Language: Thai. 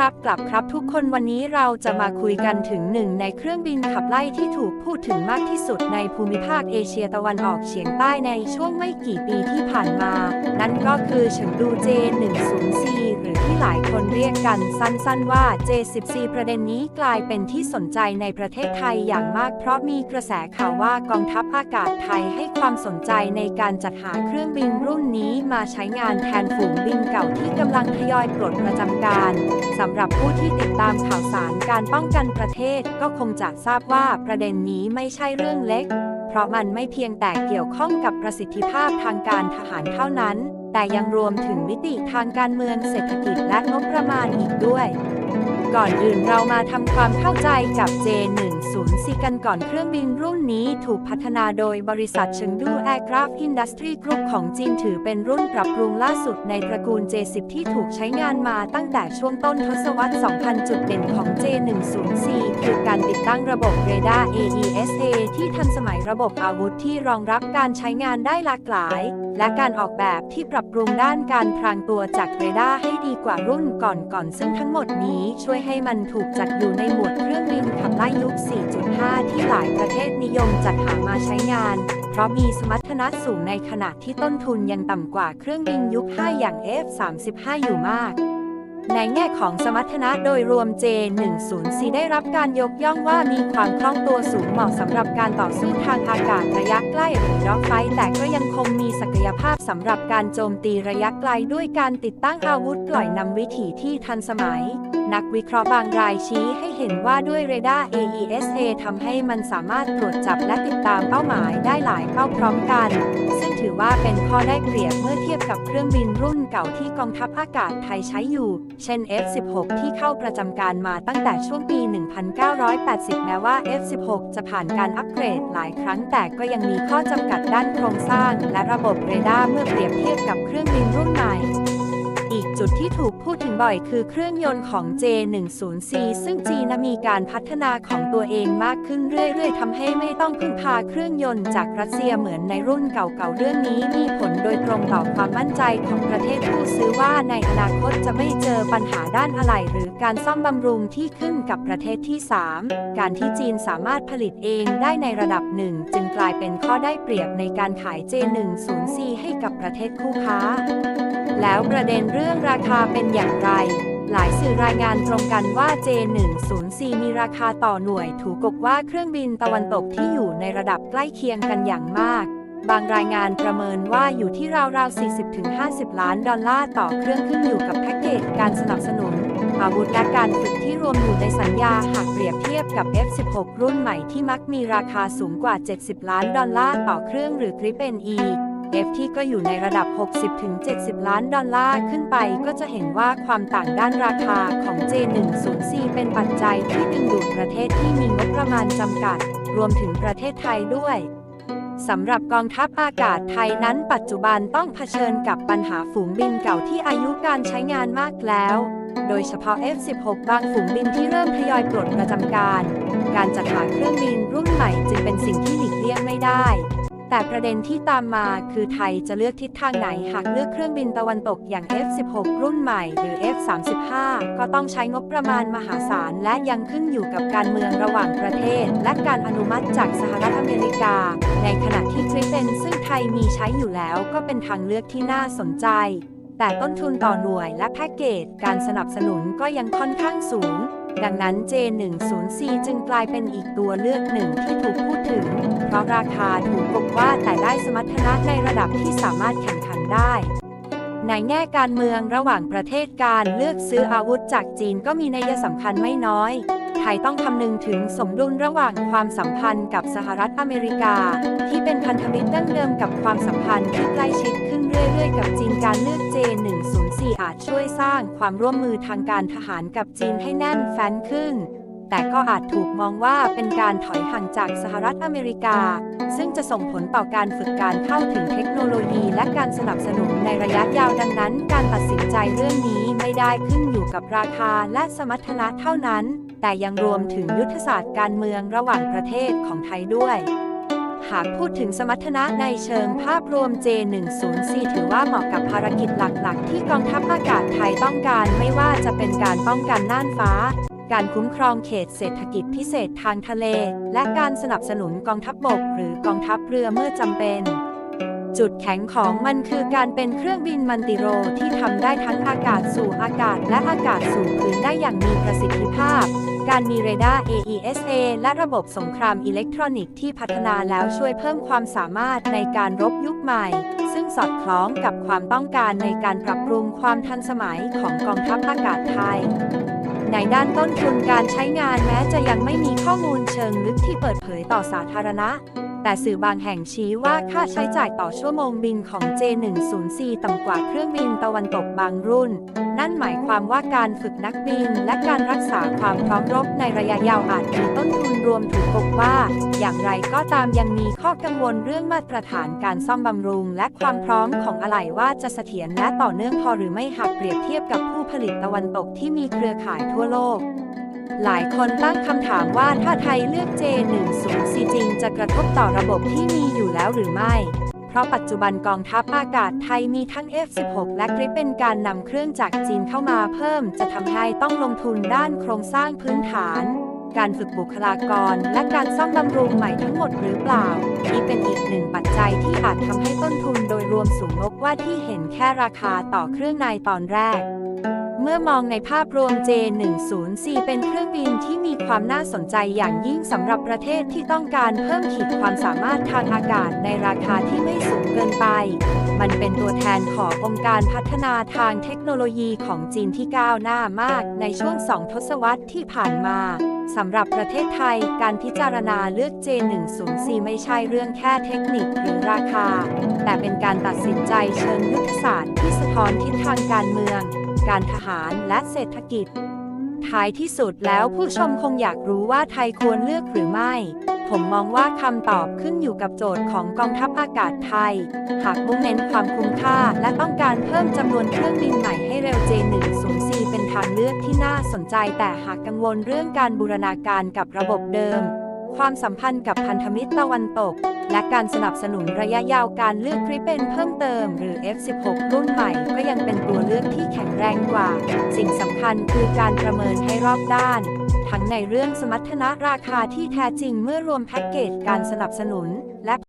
รับกลับครับทุกคนวันนี้เราจะมาคุยกันถึงหนึ่งในเครื่องบินขับไล่ที่ถูกพูดถึงมากที่สุดในภูมิภาคเอเชียตะวันออกเฉียงใต้ในช่วงไม่กี่ปีที่ผ่านมา นั่นก็คือเฉิงดู J10C หรือที่หลายคนเรียกกันสั้นๆว่า J10C ประเด็นนี้กลายเป็นที่สนใจในประเทศไทยอย่างมากเพราะมีกระแสข่าวว่ากองทัพอากาศไทยให้ความสนใจในการจัดหาเครื่องบินรุ่นนี้มาใช้งานแทนฝูงบินเก่าที่กำลังทยอยปลดประจำการสำหรับผู้ที่ติดตามข่าวสารการป้องกันประเทศก็คงจะทราบว่าประเด็นนี้ไม่ใช่เรื่องเล็ก เพราะมันไม่เพียงแต่เกี่ยวข้องกับประสิทธิภาพทางการทหารเท่านั้น แต่ยังรวมถึงมิติทางการเมืองเศรษฐกิจและงบประมาณอีกด้วย ก่อนอื่นเรามาทำความเข้าใจกับ J104 กันก่อนเครื่องบินรุ่นนี้ถูกพัฒนาโดยบริษัทเชิงดูแอร์กราฟอินดัสทรีกรุ๊ปของจีนถือเป็นรุ่นปรับปรุงล่าสุดในตระกูล J10 ที่ถูกใช้งานมาตั้งแต่ช่วงต้นทศวรรษ 2000 จุดเด่นของ J104 คือการติดตั้งระบบเรดาร์ AESA ที่ ระบบอาวุธที่รองรับการใช้งานได้หลากหลาย และการออกแบบที่ปรับปรุงด้านการพรางตัวจากเรดาร์ให้ดีกว่ารุ่นก่อนๆซึ่งทั้งหมดนี้ช่วยให้มันถูกจัดอยู่ในหมวดเครื่องบินขับไล่ยุค 4.5 ที่หลายประเทศนิยมจัดหามาใช้งาน เพราะมีสมรรถนะสูงในขณะที่ต้นทุนยังต่ำกว่าเครื่องบินยุค 5 อย่าง F-35 อยู่มาก ในแง่ของสมรรถนะโดยรวม J10C ได้รับการยกย่องว่ามีความคล่องตัวสูงเหมาะสำหรับการต่อสู้ทางอากาศระยะใกล้หรือด็อกไฟแต่ก็ยังคงมีศักยภาพสำหรับการโจมตีระยะไกลด้วยการติดตั้งอาวุธปล่อยนำวิถีที่ทันสมัย นักวิเคราะห์บางรายชี้ให้เห็นว่าด้วยเรดาร์ AESA ทำให้มันสามารถตรวจจับและติดตามเป้าหมายได้หลายเป้าพร้อมกัน ซึ่งถือว่าเป็นข้อได้เปรียบเมื่อเทียบกับเครื่องบินรุ่น เก่าที่กองทัพอากาศไทยใช้อยู่ เช่น F-16 ที่เข้าประจำการมาตั้งแต่ช่วงปี 1980 แม้ว่า F-16 จะผ่านการอัปเกรดหลายครั้งแต่ก็ยังมีข้อจำกัดด้านโครงสร้าง และระบบเรดาร์เมื่อเปรียบเทียบกับเครื่องบินรุ่นใหม่ อีกจุดที่ถูกพูดถึงบ่อยคือเครื่องยนต์ของ J10C ซึ่งจีนมีการพัฒนาของตัวเองมากขึ้นเรื่อยๆทำให้ไม่ต้องพึ่งพาเครื่องยนต์จากรัสเซียเหมือนในรุ่นเก่าๆ เรื่องนี้มีผลโดยตรงต่อความมั่นใจของประเทศผู้ซื้อว่าในอนาคตจะไม่เจอปัญหาด้านอะไหล่หรือการซ่อมบำรุงที่ขึ้นกับประเทศที่ 3 การที่จีนสามารถผลิตเองได้ในระดับหนึ่งจึงกลายเป็นข้อได้เปรียบในการขาย J10C ให้กับประเทศคู่ค้า แล้วประเด็นเรื่องราคาเป็นอย่างไร หลายสื่อรายงานตรงกันว่า J10C มีราคาต่อหน่วยถูกกกว่าเครื่องบินตะวันตกที่อยู่ในระดับใกล้เคียงกันอย่างมาก บางรายงานประเมินว่าอยู่ที่ราวๆ 40-50 ล้านดอลลาร์ต่อเครื่องขึ้นอยู่กับแพ็กเกจการสนับสนุนอาวุธและการฝึกที่รวมอยู่ในสัญญาหากเปรียบเทียบกับ F16 รุ่นใหม่ที่มักมีราคาสูงกว่า 70 ล้านดอลลาร์ต่อเครื่องหรือ Gripen E F ที่ก็อยู่ในระดับ 60-70 ล้านดอลลาร์ขึ้นไป ก็จะเห็นว่าความต่างด้านราคาของ J10C เป็นปัจจัยที่ดึงดูดประเทศที่มีงบประมาณจำกัด รวมถึงประเทศไทยด้วยสำหรับกองทัพอากาศไทยนั้นปัจจุบันต้องเผชิญกับปัญหาฝูงบินเก่าที่อายุการใช้งานมากแล้ว โดยเฉพาะ F16 บางฝูงบินที่เริ่มทยอยปลดประจำการ การจัดหาเครื่องบินรุ่นใหม่จึงเป็นสิ่งที่หลีกเลี่ยงไม่ได้ แต่ประเด็นที่ตามมาคือไทยจะเลือกทิศทางไหนหากเลือกเครื่องบินตะวันตกอย่าง F16 รุ่นใหม่หรือ F35 ก็ต้องใช้งบประมาณมหาศาลและยังขึ้นอยู่กับการเมืองระหว่างประเทศ และการอนุมัติจากสหรัฐอเมริกา ในขณะที่ทริเป็นซึ่งไทยมีใช้อยู่แล้วก็เป็นทางเลือกที่น่าสนใจ แต่ต้นทุนต่อหน่วยและแพ็กเกจการสนับสนุนก็ยังค่อนข้างสูง ดังนั้น J10C จึงกลายเป็นอีกตัวเลือกหนึ่งที่ถูกพูดถึง เพราะราคาถูกกกว่าแต่ได้สมรรถนะในระดับที่สามารถแข่งขันได้ในแง่การเมืองระหว่างประเทศการเลือกซื้ออาวุธจากจีนก็มีนัยสำคัญไม่น้อย ทยต้องคำนึงถึงสมดุลระหว่างความสัมพันธ์กับสหรัฐอเมริกา ที่เป็นพันธมิตรดั้งเดิมกับความสัมพันธ์ที่ใกล้ชิดขึ้นเรื่อยๆ กับจีนการเลือก J104 อาจช่วยสร้างความร่วมมือทางการทหารกับจีนให้แน่นแฟ้นขึ้น แต่ก็อาจถูกมองว่าเป็นการถอยห่างจากสหรัฐอเมริกา ซึ่งจะส่งผลต่อการฝึกการเข้าถึงเทคโนโลยี และการสนับสนุนในระยะยาวดังนั้น การตัดสินใจเรื่องนี้ไม่ได้ขึ้นอยู่กับราคาและสมรรถนะเท่านั้น แต่ยังรวมถึงยุทธศาสตร์การเมืองระหว่างประเทศของไทยด้วยหากพูดถึงสมรรถนะในเชิงภาพรวม J104 ถือว่าเหมาะกับภารกิจหลักๆ ที่กองทัพอากาศไทยต้องการไม่ว่าจะเป็นการป้องกันน่านฟ้า การคุ้มครองเขตเศรษฐกิจพิเศษทางทะเล และการสนับสนุนกองทัพบบก หรือกองทัพเรือเมื่อจำเป็น จุดแข็งของมันคือการเป็นเครื่องบินมันติโรที่ทำได้ทั้งอากาศสู่อากาศและอากาศสู่พื้นได้อย่างมีประสิทธิภาพ การมีเรดาร์ AESA และระบบสงครามอิเล็กทรอนิกส์ที่พัฒนาแล้วช่วยเพิ่มความสามารถในการรบยุคใหม่ ซึ่งสอดคล้องกับความต้องการในการปรับปรุงความทันสมัยของกองทัพอากาศไทย ในด้านต้นทุนการใช้งานแม้จะยังไม่มีข้อมูลเชิงลึกที่เปิดเผยต่อสาธารณะ แต่สื่อบางแห่งชี้ว่าค่าใช้จ่ายต่อชั่วโมงบินของ J104 ต่ำกว่าเครื่องบินตะวันตกบางรุ่น นั่นหมายความว่าการฝึกนักบินและการรักษาความพร้อมรบในระยะยาวอาจมีต้นทุนรวมถูกกบว่า อย่างไรก็ตามยังมีข้อกังวลเรื่องมาตรฐานการซ่อมบำรุง และความพร้อมของอะไหล่ว่าจะเสถียรและต่อเนื่องพอหรือไม่หากเปรียบเทียบกับผู้ผลิตตะวันตกที่มีเครือข่ายทั่วโลก หลายคนตั้งคำถามว่าถ้าไทยเลือก J104 จริงจะกระทบต่อระบบที่มีอยู่แล้วหรือไม่ เพราะปัจจุบันกองทัพอากาศไทยมีทั้ง F16 และกริปเป็นการนำเครื่องจากจีนเข้ามาเพิ่ม จะทำให้ต้องลงทุนด้านโครงสร้างพื้นฐาน การฝึกบุคลากร และการซ่อมบำรุงใหม่ทั้งหมดหรือเปล่า นี่เป็นอีกหนึ่งปัจจัยที่อาจทำให้ต้นทุนโดยรวมสูงงกว่าที่เห็นแค่ราคาต่อเครื่องในตอนแรก เมื่อมองในภาพรวม J104 เป็นเครื่องบินที่มีความน่าสนใจอย่างยิ่งสำหรับประเทศที่ต้องการเพิ่มขีดความสามารถทางอากาศในราคาที่ไม่สูงเกินไป มันเป็นตัวแทนขององค์การพัฒนาทางเทคโนโลยีของจีนที่ก้าวหน้ามากในช่วงสองทศวรรษที่ผ่านมาสำหรับประเทศไทย การพิจารณาเลือก J104 ไม่ใช่เรื่องแค่เทคนิคหรือราคา แต่เป็นการตัดสินใจเชิงยุทธศาสตร์ที่สะท้อนทิศทางการเมือง การทหารและเศรษฐกิจ ท้ายที่สุดแล้วผู้ชมคงอยากรู้ว่าไทยควรเลือกหรือไม่ ผมมองว่าคำตอบขึ้นอยู่กับโจทย์ของกองทัพอากาศไทย หากมุ่งเน้นความคุ้มค่าและต้องการเพิ่มจำนวนเครื่องบินใหม่ให้เร็ว J104 เป็นทางเลือกที่น่าสนใจแต่หากกังวลเรื่องการบูรณาการกับระบบเดิม ความสัมพันธ์กับพันธมิตรตะวันตก และการสนับสนุนระยะยาวการเลือกกริปเป็นเพิ่มเติมหรือ F16 รุ่นใหม่ก็ยังเป็นตัวเลือกที่แข็งแรงกว่า สิ่งสำคัญคือการประเมินให้รอบด้าน ทั้งในเรื่องสมรรถนะราคาที่แท้จริงเมื่อรวมแพ็กเกจการสนับสนุน